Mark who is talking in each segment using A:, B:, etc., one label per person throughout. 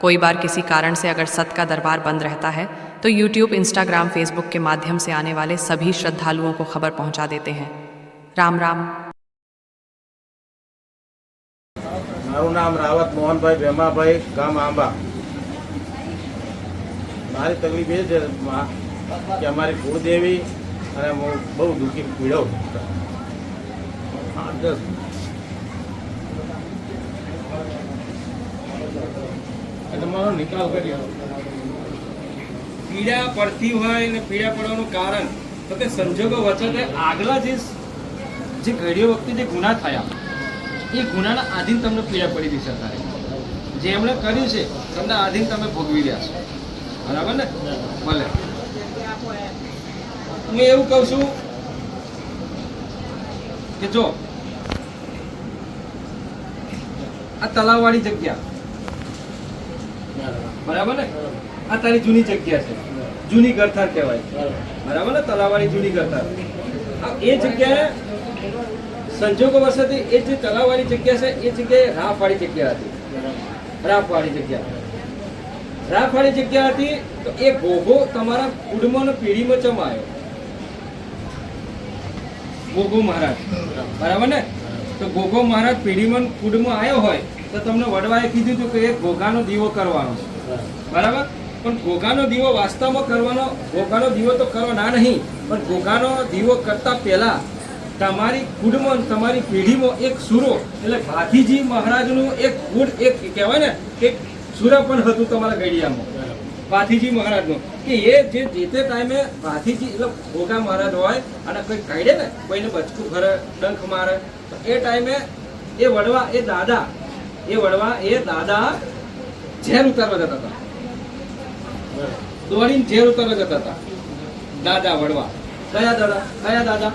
A: कोई बार किसी कारण से अगर सत का दरबार बंद रहता है तो यूट्यूब इंस्टाग्राम फेसबुक के माध्यम से आने वाले सभी श्रद्धालुओं को खबर पहुंचा देते हैं राम राम
B: મારું નામ રાવત મોહનભાઈ ભેમાભાઈ ગામ આંબા મારી તકલીફ એ છે મા- કે અમારી કુળદેવી અને હું બહુ દુઃખી પીડો આઠ દસ તમારો નિકાલ કરી
C: પીડા પડતી હોય અને પીડા પડવાનું કારણ, તો કે સંજોગો વચ્ચે આગલા જે જે ઘડીઓ વખતે જે ગુના થયા, એ ગુનાના આધીન તમને પીડા પડી રહી સરકારે જે એમણે કર્યું છે તમને આધીન તમે ભોગવી રહ્યા છો. બરાબર ને? ભલે. હું એવું કહું છું કે જો, આ તલાવવાળી જગ્યા બરાબર ને? આ તારી જૂની જગ્યા છે. જૂની ગરથાર કહેવાય. બરાબર ને? તલાવવાળી જૂની ગરથાર. એ જગ્યાએ સંજોગો વરસાદથી એ જે તલાવવાળી જગ્યા છે, એ જગ્યાએ રાફવાળી જગ્યા હતી. રાફવાળી જગ્યા. રાફવાળી જગ્યા હતી તો એ ભોગો તમારા કુડમાં પીઢીમાં ચમાયો ગોગો મહારાજ. બરાબર ને? તો ગોગો મહારાજ પેઢીમાં કુડમાં આવ્યો હોય તો તમને વડવાએ કીધું હતું કે એ ઘોઘાનો દીવો કરવાનો છે. બરાબર? પણ ઘોઘાનો દીવો વાસ્તવમાં કરવાનો, ઘોઘાનો દીવો તો કરો ના નહીં, પણ ઘોઘાનો દીવો કરતા પહેલા તમારી કુડમાં તમારી પેઢીમાં એક સુરો, એટલે ભાથીજી મહારાજનું એક કુડ એક કહેવાય ને, કે સુરા પણ હતું તમારા ગળિયામાં ભાથીજી મહારાજનું. કે એ જે જે તે ટાઈમે ભાથીજી એટલે ઘોઘા મહારાજ હોય, અને કોઈ કાઢે ને, કોઈને બચકું ભરે, ડંખ મારે, તો એ ટાઈમે એ વડવા એ દાદા, એ વડવા એ દાદા ઝેર ઉતારવા જતા હતા. દોડીને ઝેર ઉતારવા જતા હતા. દાદા વડવા. કયા દાદા? કયા દાદા?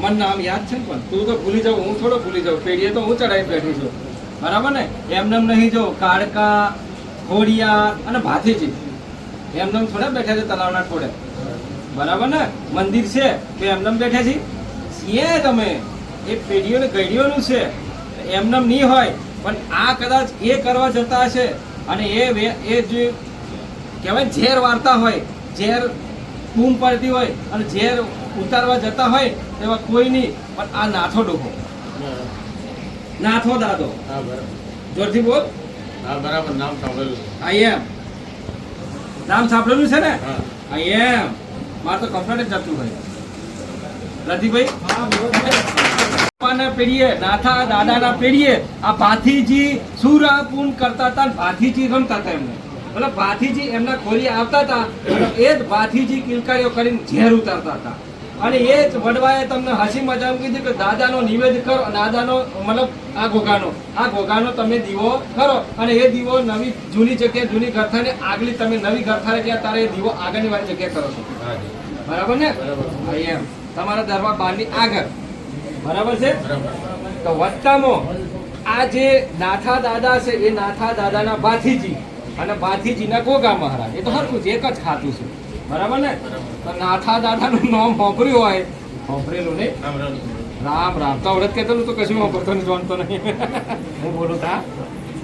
C: મન નામ યાદ છે ને પણ. તું તો ભૂલી જાવ હું થોડો ભૂલી જાઉં. પેઢીએ તો હું ચડાવી બેઠી છું. બરાબર ને? એમને નહીં જો કાળકા ખોડિયા અને ભાથીજી. એમને થોડા બેઠા છે તલાવના થોડે બરાબર ને? મંદિર છે તો એમને બેઠા છે. છીએ તમે. એ પેઢીઓ ને ગઈડીઓનું છે. એમને નહીં હોય. પણ આ કદાચ એ કરવા જતા હશે અને એ એ જે કહેવાય ઝેર વાર્તા હોય ઝેર બૂમ પડતી હોય અને ઝેર ઉતારવા જતા હોય એવા કોઈ નહીં પણ આ નાથો ડોકો નાથો દાદો.
B: હા બરાબર.
C: જોરથી બોલ.
B: હા બરાબર નામ સાંભળેલું
C: આઈ એમ નામ સાંભળેલું છે ને?
B: હા.
C: આઈ એમ મારે તો કમ્પ્લેટ જ જતું ભાઈ રતિભાઈ બાપાના પેઢીએ નાથા દાદાના પેઢીએ આ ભાથીજી સુરાપૂન કરતા હતા ભાથીજી રમતા હતા એમને. એટલે ભાથીજી એમના ખોરી આવતા હતા અને એ જ ભાથીજી કિલકારીઓ કરીને ઝેર ઉતારતા હતા. અને એ જ વડવાએ તમને હસી મજા કીધું કે દાદાનો નિવેદ કરો દાદાનો મતલબ આ ઘોઘાનો આ ઘોઘાનો તમે દીવો કરો. અને એ દીવો નવી જૂની જગ્યાએ જૂની ગરથાને આગલી તમે નવી ગરથાને ગયા તારે એ દીવો આગળની વાળી જગ્યાએ કરો છો. બરાબર ને?
B: બરાબર.
C: એમ. તમારા દરબાર બહારની આગળ. બરાબર છે? તો વત્તામાં આ જે નાથા દાદા છે એ નાથા દાદાના ભાથીજી અને ભાથીજીના ગોગા મહારાજ. એ તો હરખું છે એક જ ખાતું છે. બરાબર ને? તો નાથા દાદાનું નામ વાપર્યું હોય વાપરેલું નહીં?
B: રામ
C: રામ. તો અવડત કહેતો તો કશું વાપરતો નહીં જાણતો નહીં. હું બોલું તા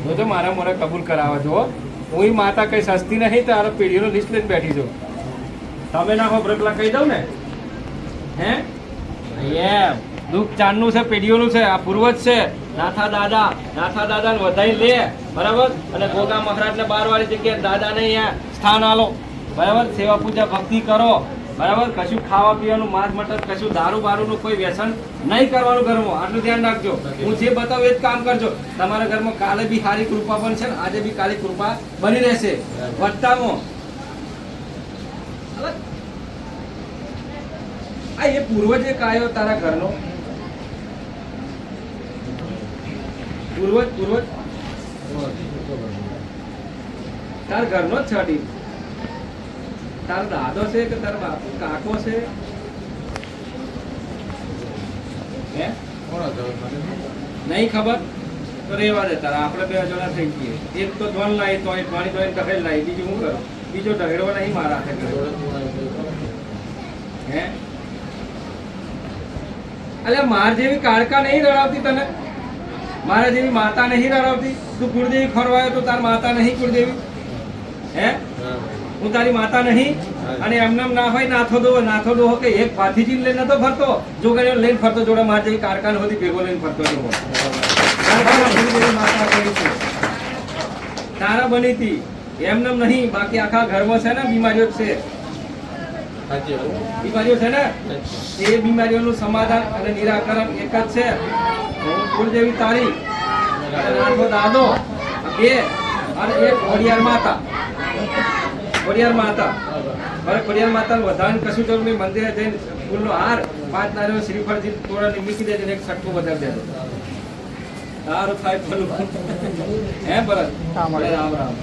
C: જોજો મારા મોરે કબૂલ કરાવવા જો. હું માતા કઈ સસ્તી નહીં તારો પેઢીનો લિસ્ટ લઈને બેઠી છું. તમે ના પેલા કહી દઉં ને? હે એમ. દુઃખ ચાંદનું છે, પેઢીઓનું છે, આ પૂર્વજ છે. નાથા દાદા, નાથા દાદાને વધાઈ લે, બરાબર? અને ગોગા મહારાજને બાર વાળી જગ્યાએ દાદાને અહીંયા સ્થાન આલો. બરાબર? સેવા પૂજા, ભક્તિ કરો. બરાબર? કશું ખાવા પીવાનું, માર મટર, કશું દારૂ બારૂનું કોઈ વ્યસન નહીં કરવાનું ઘરમાં. આટલું ધ્યાન રાખજો. હું જે બતાવું એ જ કામ કરજો. તમારા ઘરમાં કાલે બી સારી કૃપા પણ છે આજે બી કાલી કૃપા બની રહેશે. વટ્ટામાં આ એ પૂર્વજે કાયો તારા ઘરનો. પૂર્વજ પૂર્વજ તાર ઘરનો જ છડી તારો દાદો છે કે તારો બાપુ કાકો છે? નહીં ખબર? તો રેવા દે તારા. આપણે બે જણા થઈ ગઈએ એક તો ધન લાવી તો પાણી ધોઈને ઢહેલ લાવી બીજું હું કરું? બીજો ઢહેડવો નહીં મારા હાથે હે? અલ્યા, માર જેવી કાળકા નહીં રડાવતી તને? મારા જેવી માતા નહીં રડાવતી તું કુળદેવી ખોરવાયો તો તાર માતા નહીં કુળદેવી. હે? હું. તારી માતા નહીં. અને એમનેમ ના હોય નાથો દો નાથો દો કે એક ભાથીજી લઈને નતો ફરતો. જોગણીઓ લઈને ફરતો જોડે માર જેવી કારખાન હોતી ભેગો લઈને ફરતો હતો તારા બની હતી એમનેમ નહીં. બાકી આખા ઘરમાં છે ને બીમારીઓ છે. બીમારીઓ છે ને? એ બીમારીઓનું સમાધાન અને નિરાકરણ એક જ છે. કુળદેવી તારી નાથો દાદો બે અને એક ખોડિયાર માતા. ખોડિયાર માતા. હવે ખોડિયાર માતાનું વધારે કશું જરૂર નહીં મંદિરે જઈને ફૂલનો હાર પાંચ નારિયેળ શ્રીફળજી તોડાને મૂકી દેજો એક સટકો વધારી દેજો. સારું થાય ભલું. હે ભરત? રામ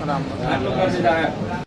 C: રામ. આટલું કરજે જા.